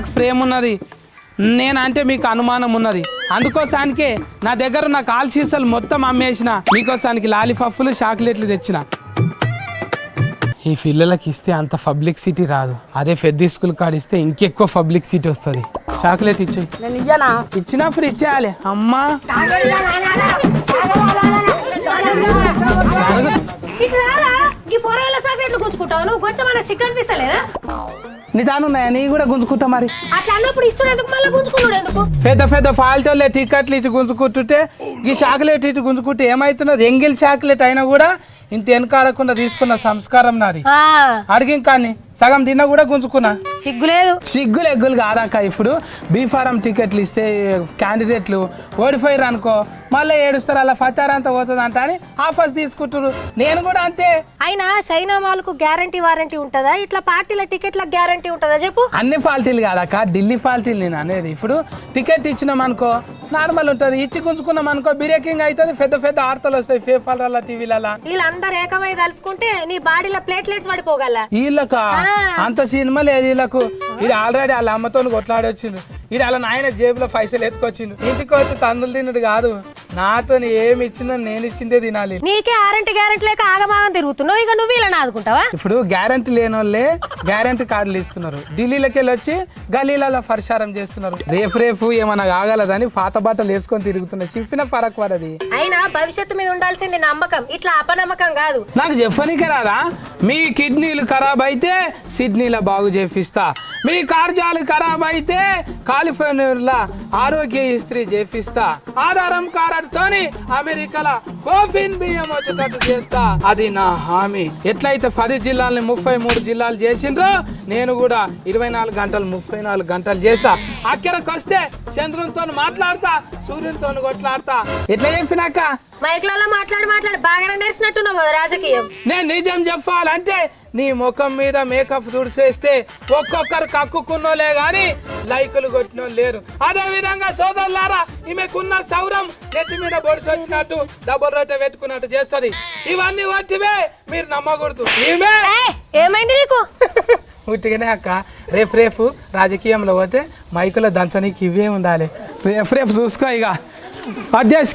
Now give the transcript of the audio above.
నాకు ప్రేమ ఉన్నది నేనంటే మీకు అనుమానం ఉన్నది అందుకోసానికే నా దగ్గర ఉన్న కాల్ సీసాలు మొత్తం అమ్మేసిన. మీకోసానికి లాలీపప్పులు చాక్లెట్లు తెచ్చిన. ఈ పిల్లలకి ఇస్తే అంత పబ్లిక్ సిటీ రాదు. అదే పెద్ద స్కూల్ కాడ ఇస్తే ఇంకెక్కువ పబ్లిక్ సిటీ వస్తుంది. చాక్లెట్ ఇచ్చి ఇచ్చినప్పుడు ఇచ్చేయాలి. అమ్మా! గుంజుకుంటావు నువ్వు సిగ్గు అనిపిస్తలేదా? నీ నీ కూడా గుంజుకుంటా మరి. అట్లా అన్నప్పుడు ఇచ్చుడు ఎందుకు? మళ్ళీ గుంజుకున్నాడు ఎందుకు? పెద్ద పెద్ద ఫాల్టోలే టికెట్లు ఇచ్చి గుంజుకుంటుంటే ఈ చాక్లెట్ ఇచ్చి గుంజుకుంటే ఏమవుతున్నది ఎంగిల్ చాక్లెట్ అయినా కూడా ఇంత వెనకాడకుండా తీసుకున్న సంస్కారం నాది. ఆ, అడిగిన కానీ సగం తిన్నా కూడా గుంజుకున్నా. సిగ్గులేదు. సిగ్గులు ఎగ్గులు కాదాక ఇప్పుడు. బీ ఫారం టికెట్లు ఇస్తే క్యాండిడేట్లు ఓడిపోయారు అనుకో మళ్ళీ ఏడుస్తారు అలా ఫతార్ అంతా పోతుంది అంట అని ఆఫర్స్ తీసుకుంటారు నేను కూడా అంతే. అయినా చైనా మాల్కు గ్యారంటీ వారంటీ ఉంటుందా? ఇట్లా పార్టీల టికెట్ల గ్యారంటీ ఉంటుందా? చెప్పు. అన్ని ఫాల్టీలు కాదక్క ఢిల్లీ ఫాల్టీలు నేను అనేది. ఇప్పుడు టికెట్ ఇచ్చినాం అనుకో నార్మల్ ఉంటుంది. ఇచ్చి గుంజుకున్నాం అనుకో బ్రేకింగ్ అవుతుంది పెద్ద పెద్ద ఆర్తలు వస్తాయి పేపర్ల టీవీలలో. వీళ్ళందరూ ఏకమై తలుసుకుంటే నీ బాడీలో ప్లేట్లెట్స్ పడిపోగల. వీళ్ళక? అంత సినిమా లేదు వీళ్ళకు. ఇది ఆల్రెడీ వాళ్ళ అమ్మతో కొట్లాడొచ్చిండు. ఇది వాళ్ళ నాయన జేబులో పైసలు ఎత్తుకొచ్చిండు. ఇంటికి వచ్చి తందులు తిన్నడు కాదు. నాతో ఏమి ఇచ్చినా నేను ఇచ్చిందే తినాలి. నీకే ఆరంటీ గ్యారంటీ లేక ఆగమాగం తిరుగుతున్నావు. ఇక నువ్వు వీళ్ళని ఆదుకుంటావా ఇప్పుడు గ్యారంటీ లేని వాళ్ళే గ్యారంటీ కార్డులు ఇస్తున్నారు. ఢిల్లీలోకి వెళ్ళి వచ్చి గలీలలో పరిచారం చేస్తున్నారు. రేపు రేపు ఏమన్నా కాగలదని పాత బట్టలు వేసుకొని తిరుగుతున్నారు చెప్పిన ఫరక్ పడది అయినా భవిష్యత్తు మీద ఉండాల్సింది నమ్మకం. ఇట్లా అపనమ్మకం కాదు. నాకు చెప్పనీకే రాదా? మీ కిడ్నీలు ఖరాబ్ అయితే సిడ్నీలో బాగు చేపిస్తా. మీ కార్జాలు ఖరాబ్ అయితే కాలిఫోర్నియాలో ఆరోగ్య ఇస్త్రీ చేపిస్తా. ఆధారం కార్డుతోని అమెరికాల కోఫిన్ బియ్యం వచ్చేటట్టు చేస్తా. అది నా హామీ. ఎట్లయితే పది జిల్లాలని ముప్పై మూడు జిల్లాలు చేసిండ్రో నేను కూడా ఇరవై నాలుగు గంటలు ముప్పై నాలుగు గంటలు చేస్తా. అక్కడికి వస్తే చంద్రునితో మాట్లాడతా సూర్యునితో కొట్లాడతా. ఎట్లా చెప్పినాక? మైక్లలో మాట్లాడి మాట్లాడి బాగానే నేర్చినట్టున్నావు రాజకీయం. నేను నిజం చెప్పాలంటే నీ ముఖం మీద మేకప్ తుడిసేస్తే ఒక్కొక్కరు కక్కుకున్నోలే గాని లైకులు కొట్టినో లేరు. అదే విధంగా సోదరులారా ఈమెకున్న సౌరం నెత్తి మీద బొడిసి వచ్చినట్టు డబ్బులు రొట్టె పెట్టుకున్నట్టు చేస్తది. ఇవన్నీ వట్టివే మీరు నమ్మకూడదు. ఏమైంది నీకు? ఉట్టిగానే అక్క. రేపు రేపు రాజకీయంలో పోతే మైకులో దంచనీకి ఇవే ఉండాలి. రేపు రేపు చూసుకో ఇక. అధ్యక్ష